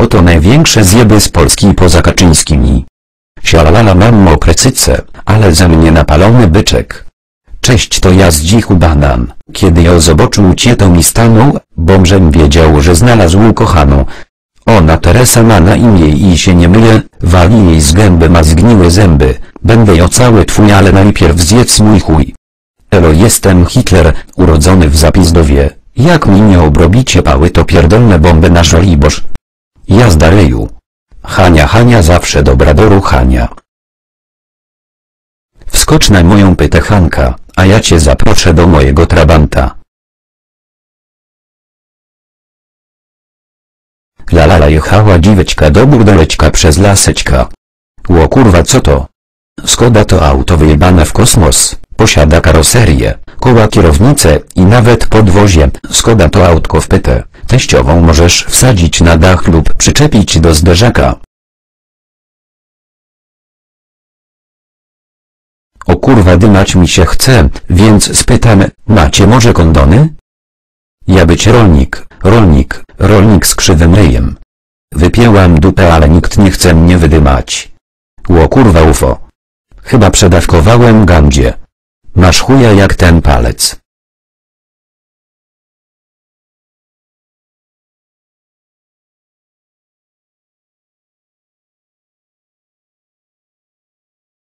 oto największe zjeby z Polski poza Kaczyńskimi. Sialalala mam mokre cyce, ale ze mnie napalony byczek. Cześć to ja z dzichu banan. Kiedy ją zobaczył cię to mi stanął, bo żem wiedział, że znalazł kochaną. Ona Teresa ma na imię i się nie myje, wali jej z gęby ma zgniłe zęby, będę ją cały twój ale najpierw zjedz mój chuj. Elo jestem Hitler, urodzony w Zapizdowie, jak mi nie obrobicie pały to pierdolne bomby na żoliborz. Jazda ryju. Hania Hania zawsze dobra do ruchania. Wskocz na moją pytę Hanka, a ja cię zaproszę do mojego trabanta. Lalala jechała dziweczka do burdeleczka przez laseczka. Ło kurwa co to? Skoda to auto wyjebane w kosmos, posiada karoserię, koła kierownicę i nawet podwozie. Skoda to autko w pytę, teściową możesz wsadzić na dach lub przyczepić do zderzaka. O kurwa dymać mi się chce, więc spytam, macie może kondony? Ja być rolnik, rolnik, rolnik z krzywym ryjem. Wypięłam dupę ale nikt nie chce mnie wydymać. Ło kurwa ufo. Chyba przedawkowałem gandzie. Masz chuja jak ten palec.